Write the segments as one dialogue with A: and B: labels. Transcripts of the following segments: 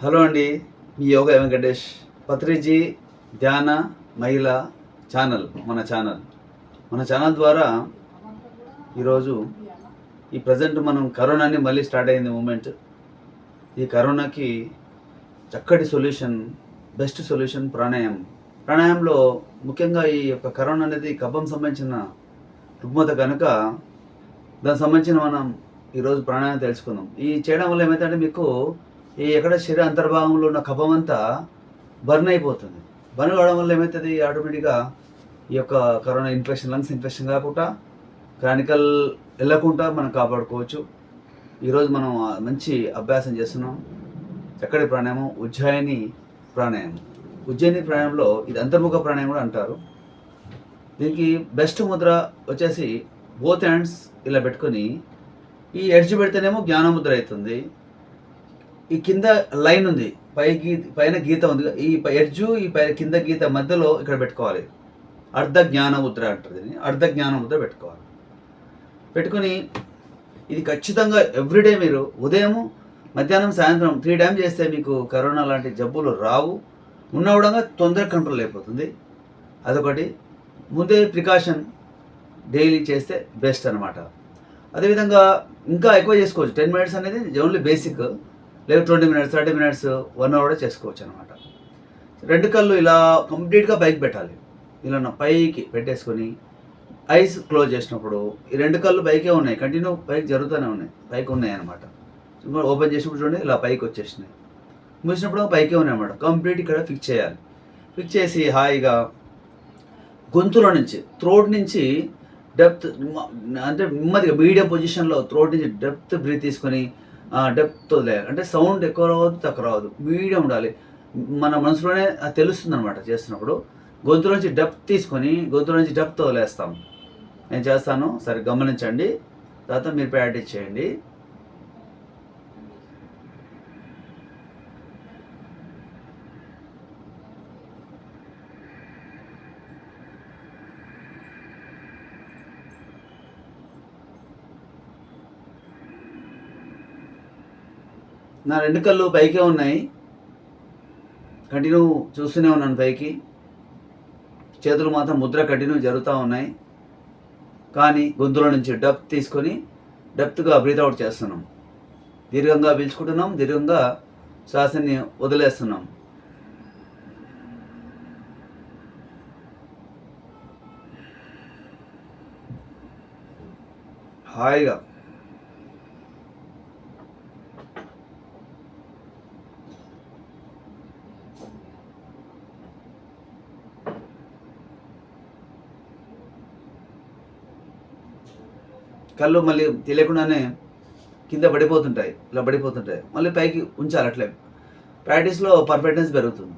A: Hello అండి మీ యోగా వెంకటేష్. పత్రిజీ ధ్యాన మహిళ ఛానల్ మన ఛానల్. మన ఛానల్ ద్వారా ఈరోజు ఈ ప్రజెంట్ మనం కరోనాని మళ్ళీ స్టార్ట్ అయింది మూమెంట్. ఈ కరోనాకి చక్కటి సొల్యూషన్ బెస్ట్ సొల్యూషన్ ప్రాణాయామం. ప్రాణాయామంలో ముఖ్యంగా ఈ యొక్క కరోనా అనేది కఫం సంబంధించిన రుగ్మత కనుక దానికి సంబంధించిన మనం ఈరోజు ప్రాణాయామం తెలుసుకుందాం. ఈ చేయడం వల్ల ఏమైతే మీకు ఈ ఎక్కడ శరీర అంతర్భాగంలో ఉన్న కఫం అంతా బర్న్ అయిపోతుంది. బర్న్ కావడం వల్ల ఏమవుతుంది? ఆటోమేటిక్గా ఈ యొక్క కరోనా ఇన్ఫెక్షన్ లంగ్స్ ఇన్ఫెక్షన్ కాకుండా క్రానికల్ వెళ్ళకుండా మనం కాపాడుకోవచ్చు. ఈరోజు మనం మంచి అభ్యాసం చేస్తున్నాం. చక్కటి ప్రాణాయామం ఉజ్జాయిని ప్రాణాయామం. ఉజ్జయిని ప్రాణాయంలో ఇది అంతర్ముఖ ప్రాణాయం కూడా అంటారు. దీనికి బెస్ట్ ముద్ర వచ్చేసి బోత్ హ్యాండ్స్ ఇలా పెట్టుకొని ఈ ఎడ్జ్ పెడితేనేమో జ్ఞానముద్ర అవుతుంది. ఈ కింద లైన్ ఉంది. పై గీత పైన గీత ఉంది. ఈ ఎడ్జు ఈ పై కింద గీత మధ్యలో ఇక్కడ పెట్టుకోవాలి. అర్ధ జ్ఞాన ముద్ర అంటారు దీన్ని. అర్ధ జ్ఞాన ముద్ర పెట్టుకోవాలి. పెట్టుకొని ఇది ఖచ్చితంగా ఎవ్రీడే మీరు ఉదయం మధ్యాహ్నం సాయంత్రం త్రీ టైం చేస్తే మీకు కరోనా లాంటి జబ్బులు రావు. ఉన్న కూడా తొందరగా కంట్రోల్ అయిపోతుంది. అదొకటి. ముందే ప్రికాషన్ డైలీ చేస్తే బెస్ట్ అనమాట అదేవిధంగా ఇంకా ఎక్కువ చేసుకోవచ్చు. టెన్ మినిట్స్ అనేది ఓన్లీ బేసిక్ లేదు twenty minutes thirty minutes one hour కూడా చేసుకోవచ్చు అనమాట రెండు కళ్ళు ఇలా కంప్లీట్గా పైకి పెట్టాలి. ఇలా పైకి పెట్టేసుకొని ఐస్ క్లోజ్ చేసినప్పుడు ఈ రెండు కళ్ళు పైకే ఉన్నాయి. కంటిన్యూ పైకి జరుగుతూనే ఉన్నాయి. పైకి ఉన్నాయి అనమాట ఓపెన్ చేసినప్పుడు చూడండి ఇలా పైకి వచ్చేసినాయి. మూసినప్పుడు పైకే ఉన్నాయి అనమాట కంప్లీట్ ఇక్కడ ఫిక్స్ చేయాలి. ఫిక్స్ చేసి హాయిగా గొంతులో నుంచి థ్రోట్ నుంచి డెప్త్ అంటే నెమ్మదిగా మీడియం పొజిషన్లో థ్రోట్ నుంచి డెప్త్ బ్రీత్ తీసుకొని డెప్త్ వదిలేయాలి అంటే సౌండ్ ఎక్కువ రావద్దు తక్కువ రావద్దు. మీడియం ఉండాలి. మన మనసులోనే అది తెలుస్తుంది అనమాట చేస్తున్నప్పుడు. గొంతు నుంచి డెప్త్ తీసుకొని గొంతు నుంచి డెప్త్ వదిలేస్తాం. నేను చేస్తాను సరే గమనించండి. తర్వాత మీరు ప్రాక్టీస్ చేయండి. నా రెండు కళ్ళు పైకే ఉన్నాయి. కంటిన్యూ చూస్తూనే ఉన్నాను పైకి. చేతులు మాత్రం ముద్ర కంటిన్యూ జరుగుతూ ఉన్నాయి. కానీ గొంతులో నుంచి డప్ తీసుకొని డెప్త్గా బ్రీత్ అవుట్ చేస్తున్నాం. దీర్ఘంగా పీల్చుకుంటున్నాం దీర్ఘంగా శ్వాసని వదిలేస్తున్నాం. హాయిగా కళ్ళు మళ్ళీ తెలియకుండానే కింద పడిపోతుంటాయి ఇలా పడిపోతుంటాయి. మళ్ళీ పైకి ఉంచాలి అట్లే. ప్రాక్టీస్లో పర్ఫెక్ట్నెస్ పెరుగుతుంది.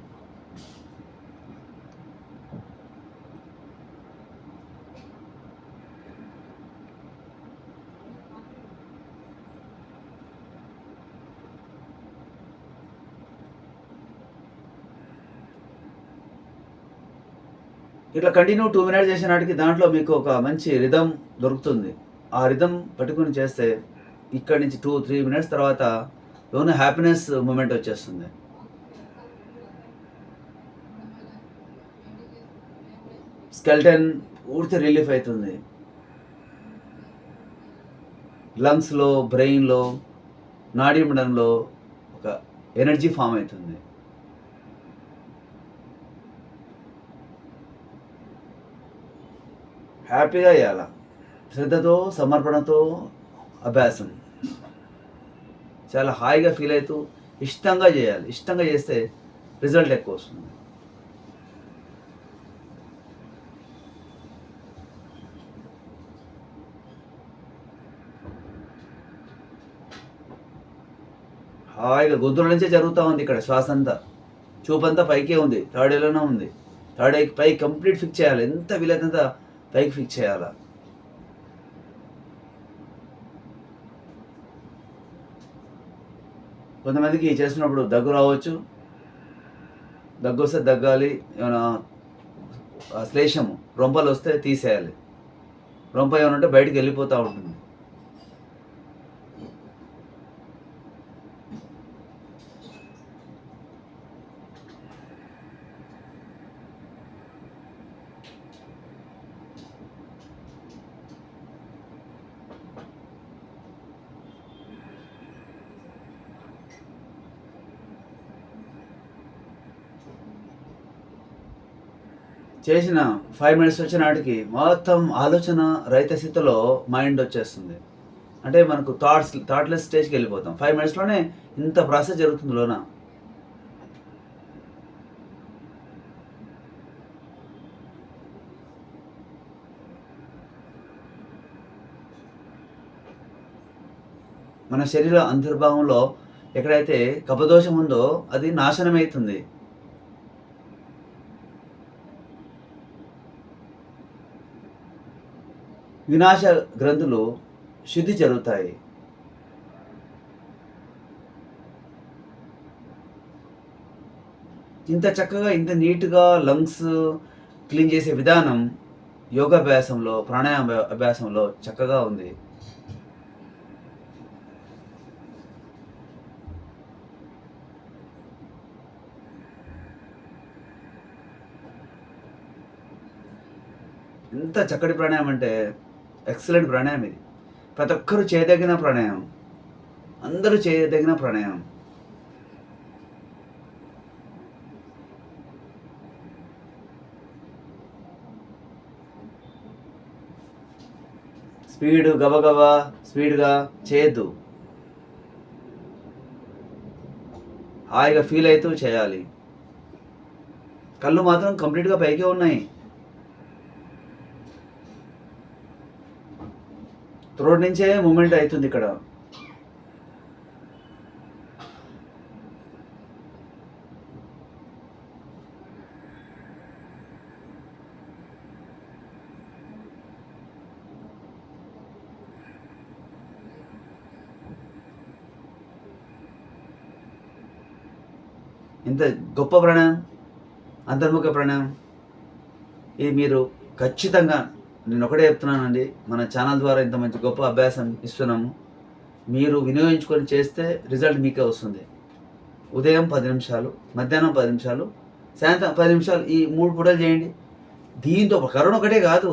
A: ఇట్లా కంటిన్యూ టూ మినిట్స్ చేసిన నాటికి దాంట్లో మీకు ఒక మంచి రిధం దొరుకుతుంది. ఆ రిధం పట్టుకుని చేస్తే ఇక్కడి నుంచి టూ త్రీ మినిట్స్ తర్వాత లోన హ్యాపీనెస్ మూమెంట్ వచ్చేస్తుంది. స్కెల్టన్ పూర్తి రిలీఫ్ అవుతుంది. లంగ్స్లో బ్రెయిన్లో నాడీ మండలంలో ఒక ఎనర్జీ ఫామ్ అవుతుంది. హ్యాపీగా చేయాల శ్రద్ధతో సమర్పణతో అభ్యాసం. చాలా హాయిగా ఫీల్ అవుతూ ఇష్టంగా చేయాలి. ఇష్టంగా చేస్తే రిజల్ట్ ఎక్కువ వస్తుంది. హాయిగా గొంతుల నుంచే జరుగుతూ ఉంది ఇక్కడ శ్వాస అంతా. చూపంతా పైకే ఉంది. థర్డ్ ఏలోనే ఉంది. థర్డ్ పై కంప్లీట్ ఫిక్స్ చేయాలి. ఎంత వీలైనంత పైకి ఫిక్స్ చేయాలా? కొంతమందికి చేసినప్పుడు దగ్గు రావచ్చు. దగ్గు వస్తే దగ్గాలి ఏమైనా శ్లేషము రొంపలు వస్తే తీసేయాలి. రొంప ఏమైనా ఉంటే బయటకు వెళ్ళిపోతూ ఉంటుంది. చేసిన ఫైవ్ మినిట్స్ వచ్చిన నాటికి మొత్తం ఆలోచన రైత స్థితిలో మైండ్ వచ్చేస్తుంది. అంటే మనకు థాట్స్ థాట్లెస్ స్టేజ్కి వెళ్ళిపోతాం. ఫైవ్ మినిట్స్లోనే ఇంత ప్రాసెస్ జరుగుతుంది లోన. మన శరీర అంతర్భాగంలో ఎక్కడైతే కపదోషం ఉందో అది నాశనమవుతుంది. వినాశ గ్రంథులు శుద్ధి జరుగుతాయి ఇంత చక్కగా ఇంత నీట్గా లంగ్స్ క్లీన్ చేసే విధానం యోగాభ్యాసంలో ప్రాణాయామ అభ్యాసంలో చక్కగా ఉంది. ఎంత చక్కటి ప్రాణాయామం అంటే ఎక్సలెంట్ ప్రాణాయామం ఇది. ప్రతి ఒక్కరూ చేయదగిన ప్రాణాయామం అందరూ చేయదగిన ప్రాణాయామం స్పీడ్ గబగబా స్పీడ్గా చేయొద్దు. హాయిగా ఫీల్ అవుతూ చేయాలి. కళ్ళు మాత్రం కంప్లీట్గా పైకే ఉన్నాయి. త్రోడ్ నుంచే మూమెంట్ అవుతుంది ఇక్కడ. ఇంత గొప్ప ప్రాణాయం అంతర్ముఖ ప్రాణాయం ఇది మీరు ఖచ్చితంగా నేను ఒకటే చెప్తున్నానండి మన ఛానల్ ద్వారా ఇంత మంచి గొప్ప అభ్యాసం ఇస్తున్నాము. మీరు వినియోగించుకొని చేస్తే రిజల్ట్ మీకే వస్తుంది. ఉదయం పది నిమిషాలు మధ్యాహ్నం పది నిమిషాలు సాయంత్రం పది నిమిషాలు ఈ మూడు పూటలు చేయండి. దీంతో కరోనా ఒకటే కాదు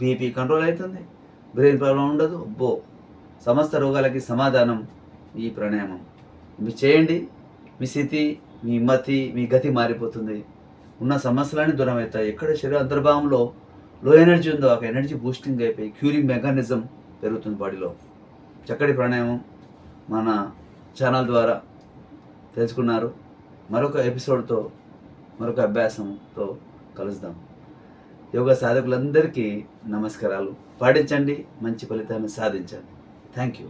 A: బీపీ కంట్రోల్ అవుతుంది బ్రెయిన్ ప్రాబ్లం ఉండదు అబ్బో! సమస్త రోగాలకి సమాధానం ఈ ప్రాణాయామం. మీరు చేయండి మీ స్థితి మీ మతి మీ గతి మారిపోతుంది. ఉన్న సమస్యలన్నీ దూరం అవుతాయి ఎక్కడ శరీర అంతర్భావంలో లో ఎనర్జీ ఉందో ఒక ఎనర్జీ బూస్టింగ్ అయిపోయి క్యూరింగ్ మెకానిజం పెరుగుతుంది బాడీలో. చక్కటి ప్రాణాయామం మన ఛానల్ ద్వారా తెలుసుకున్నారు. మరొక ఎపిసోడ్తో మరొక అభ్యాసంతో కలుద్దాం. యోగా సాధకులందరికీ నమస్కారాలు. పాటించండి మంచి ఫలితాన్ని సాధించండి. Thank you